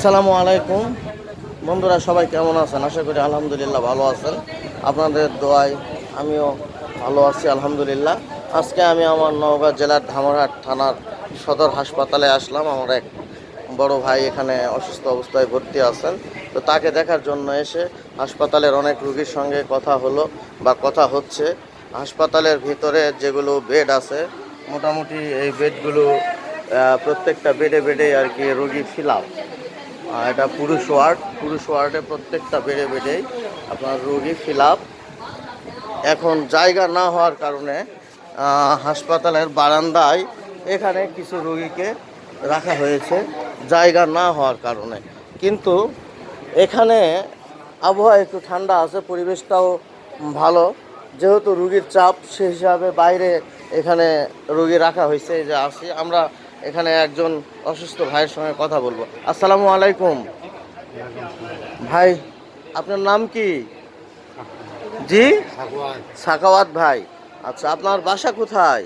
আসসালামু আলাইকুম। বন্ধুরা, সবাই কেমন আছেন? আশা করি আলহামদুলিল্লাহ ভালো আছেন। আপনাদের দোয়ায় আমিও ভালো আছি, আলহামদুলিল্লাহ। আজকে আমি আমার নওগাঁ জেলার ধামরহাট থানার সদর হাসপাতালে আসলাম। আমার এক বড় ভাই এখানে অসুস্থ অবস্থায় ভর্তি আছেন। তো তাকে দেখার জন্য এসে হাসপাতালের অনেক রুগীর সঙ্গে কথা হলো বা কথা হচ্ছে। হাসপাতালের ভিতরে যেগুলো বেড আছে, মোটামুটি এই বেডগুলো প্রত্যেকটা বেডে বেডে আর কি রুগী ফিল আর এটা পুরুষ ওয়ার্ড, পুরুষ ওয়ার্ডে প্রত্যেকটা বেডে বেডেই আপনার রোগী ফিল এখন জায়গা না হওয়ার কারণে হাসপাতালের বারান্দায় এখানে কিছু রোগীকে রাখা হয়েছে, জায়গা না হওয়ার কারণে। কিন্তু এখানে আবহাওয়া একটু ঠান্ডা আছে, পরিবেশটাও ভালো। যেহেতু রুগীর চাপ, সে হিসাবে বাইরে এখানে রুগী রাখা হয়েছে যে আসি। আমরা এখানে একজন অসুস্থ ভাইয়ের সঙ্গে কথা বলব। আসসালামু আলাইকুম। ভাই আপনার নাম কি? জি? সাকাওয়াত ভাই। আচ্ছা আপনার বাসা কোথায়?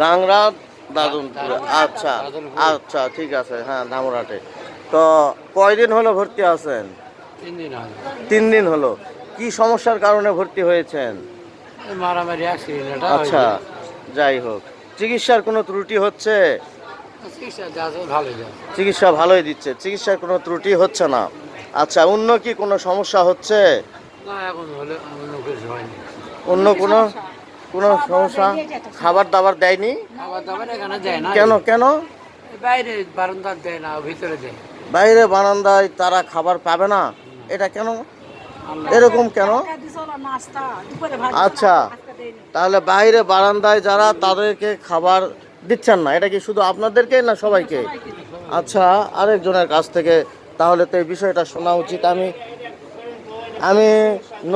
গাংরা দাদনপুরে। আচ্ছা আচ্ছা ঠিক আছে হ্যাঁ ধামরাটে তো কয়দিন হলো ভর্তি আছেন? তিন দিন হলো। কি সমস্যার কারণে ভর্তি হয়েছেন? মারামারি আচ্ছা যাই হোক। চিকিৎসার কোনো ত্রুটি হচ্ছে? চিকিৎসা ভালোই যায় চিকিৎসা ভালোই দিচ্ছে চিকিৎসার কোনো ত্রুটি হচ্ছে না। আচ্ছা অন্য কি কোনো সমস্যা হচ্ছে? না এখন হলে অন্য কোনো কোনো সমস্যা? খাবার দাবার দেয়নি? খাবার দাবার এখানে দেয় না। কেন কেন? বাইরে বারান্দার দেয় না ভিতরে দেয়। বাইরে বারান্দায় তারা খাবার পাবে না? এটা কেন? এরকম কেন? আচ্ছা। তাহলে বাইরে বারান্দায় যারা তাদেরকে খাবার দিচ্ছেন না এটা কি শুধু আপনাদেরকে না সবাইকে? আচ্ছা আরেকজনের কাছ থেকে তাহলে তো এই বিষয়টা শোনা উচিত। আমি আমি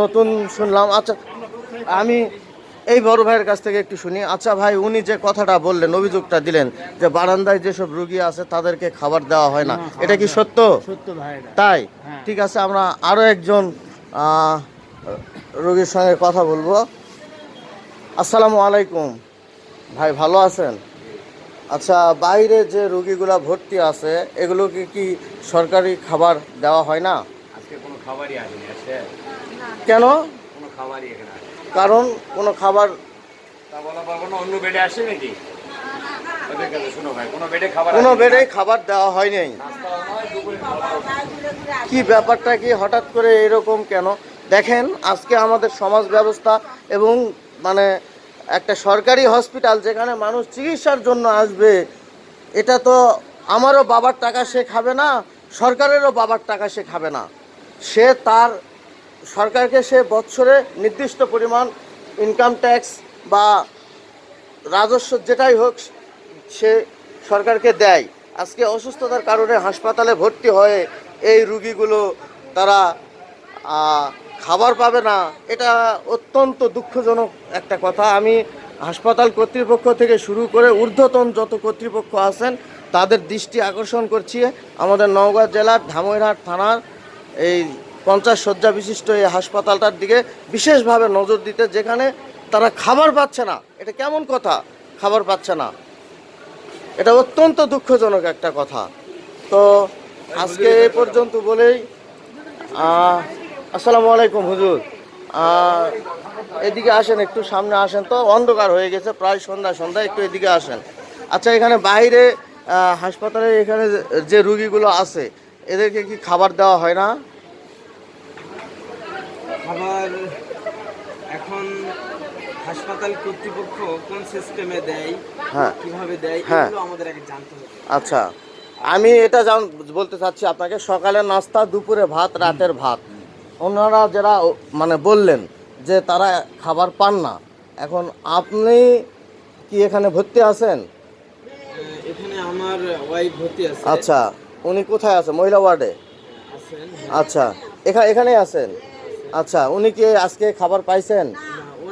নতুন শুনলাম। আচ্ছা আমি এই বড় ভাইয়ের কাছ থেকে একটু শুনি। আচ্ছা ভাই উনি যে কথাটা বললেন অভিযোগটা দিলেন যে বারান্দায় যেসব রুগী আছে তাদেরকে খাবার দেওয়া হয় না। এটা কি সত্য? সত্য ভাই তাই? হ্যাঁ। ঠিক আছে আমরা আরও একজন রোগীর সঙ্গে কথা বলব। আসসালামু আলাইকুম। ভাই ভালো আছেন? আচ্ছা বাইরে যে রুগীগুলা ভর্তি আছে এগুলোকে কি সরকারি খাবার দেওয়া হয় না? আজকে কোনো খাবারই আসেনি আসে কেন? কোনো খাবারই এখানে কারণ কোনো খাবার তা বলা পারব না অন্য বেডে আসে নাকি? কোনো বেডে খাবার কোনো বেডে খাবার দেওয়া হয়নি কি ব্যাপারটা কি? হঠাৎ করে এরকম কেন? দেখেন আজকে আমাদের সমাজ ব্যবস্থা এবং মানে একটা সরকারি হসপিটাল যেখানে মানুষ চিকিৎসার জন্য আসবে, এটা তো আমারও বাবার টাকা সে খাবে না, সরকারেরও বাবার টাকা সে খাবে না। সে তার, সরকারকে সে বছরে নির্দিষ্ট পরিমাণ ইনকাম ট্যাক্স বা রাজস্ব যেটাই হোক সে সরকারকে দেয়। আজকে অসুস্থতার কারণে হাসপাতালে ভর্তি হয়ে এই রুগীগুলো তারা খাবার পাবে না, এটা অত্যন্ত দুঃখজনক একটা কথা। আমি হাসপাতাল কর্তৃপক্ষ থেকে শুরু করে ঊর্ধ্বতন যত কর্তৃপক্ষ আছেন, তাদের দৃষ্টি আকর্ষণ করছি। আমাদের নওগাঁ জেলার ধামইরহাট থানার এই পঞ্চাশ শয্যা বিশিষ্ট এই হাসপাতালটার দিকে বিশেষভাবে নজর দিতে, যেখানে তারা খাবার পাচ্ছে না। এটা কেমন কথা? খাবার পাচ্ছে না। এটা অত্যন্ত দুঃখজনক একটা কথা। তো আজকে এ পর্যন্ত বলেই আসসালামু আলাইকুম হুজুর। এদিকে আসেন একটু সামনে আসেন তো। অন্ধকার হয়ে গেছে প্রায় সন্ধ্যা সন্ধ্যা একটু এদিকে আসেন। আচ্ছা এখানে বাইরে হাসপাতালে এখানে যে- রুগীগুলো আছে এদেরকে কি খাবার দেওয়া হয় না? আবার এখন হাসপাতাল কর্তৃপক্ষ কোন সিস্টেমে দেয় হ্যাঁ। কীভাবে দেয় হ্যাঁ। এগুলো আমাদের আগে জানতে হবে। আচ্ছা আমি এটা জান বলতে চাচ্ছি আপনাকে সকালে নাস্তা দুপুরে ভাত রাতের ভাত। ওনারা যারা মানে বললেন যে তারা খাবার পান না এখন আপনি কি এখানে ভর্তি আছেন? এখানে আমার ওয়াইফ ভর্তি আছে। আচ্ছা উনি কোথায় আছে? মহিলা ওয়ার্ডে? আছেন। আচ্ছা এখানে এখানেই আছেন? আচ্ছা উনি কি আজকে খাবার পাইছেন?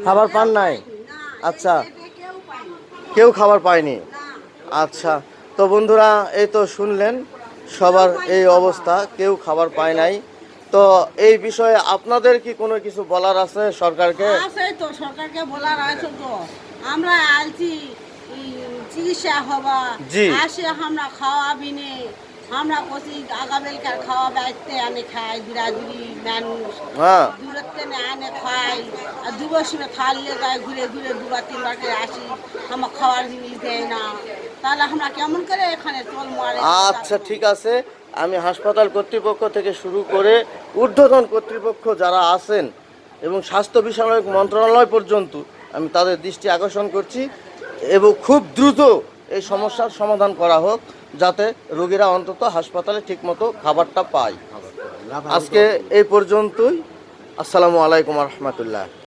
খাবার পান নাই? আচ্ছা কেউ খাবার পায়নি? আচ্ছা তো বন্ধুরা এই তো শুনলেন সবার এই অবস্থা কেউ খাবার পায় নাই। তো এই বিষয়ে আপনাদের কি কোনো কিছু বলার আছে সরকারকে? আছে তো সরকারকে বলার আছে তো। আমরা আলছি চিকিৎসা হবা জি। আসে আমরা খাওয়াবি নে। আমরা আগাবেলকার খাওয়া বাইতে আনে খাই বিরাজুরি মানুষ। হ্যাঁ। দূরত্বে আনে খাই। আর দুবার সময় থাললে যায় ঘুরে ঘুরে দুবার তিনবার করে আসি। আমার খাওয়ার জিনিস দেয় না। তাহলে আমরা কেমন করে এখানে চল মারে আচ্ছা ঠিক আছে। আমি হাসপাতাল কর্তৃপক্ষ থেকে শুরু করে ঊর্ধ্বতন কর্তৃপক্ষ যারা আছেন এবং স্বাস্থ্য বিষয়ক মন্ত্রণালয় পর্যন্ত আমি তাদের দৃষ্টি আকর্ষণ করছি এবং খুব দ্রুত এই সমস্যার সমাধান করা হোক যাতে রোগীরা অন্তত হাসপাতালে ঠিকমতো খাবারটা পায়। আজকে এই পর্যন্তই। আসসালামু আলাইকুম রহমতুল্লাহ।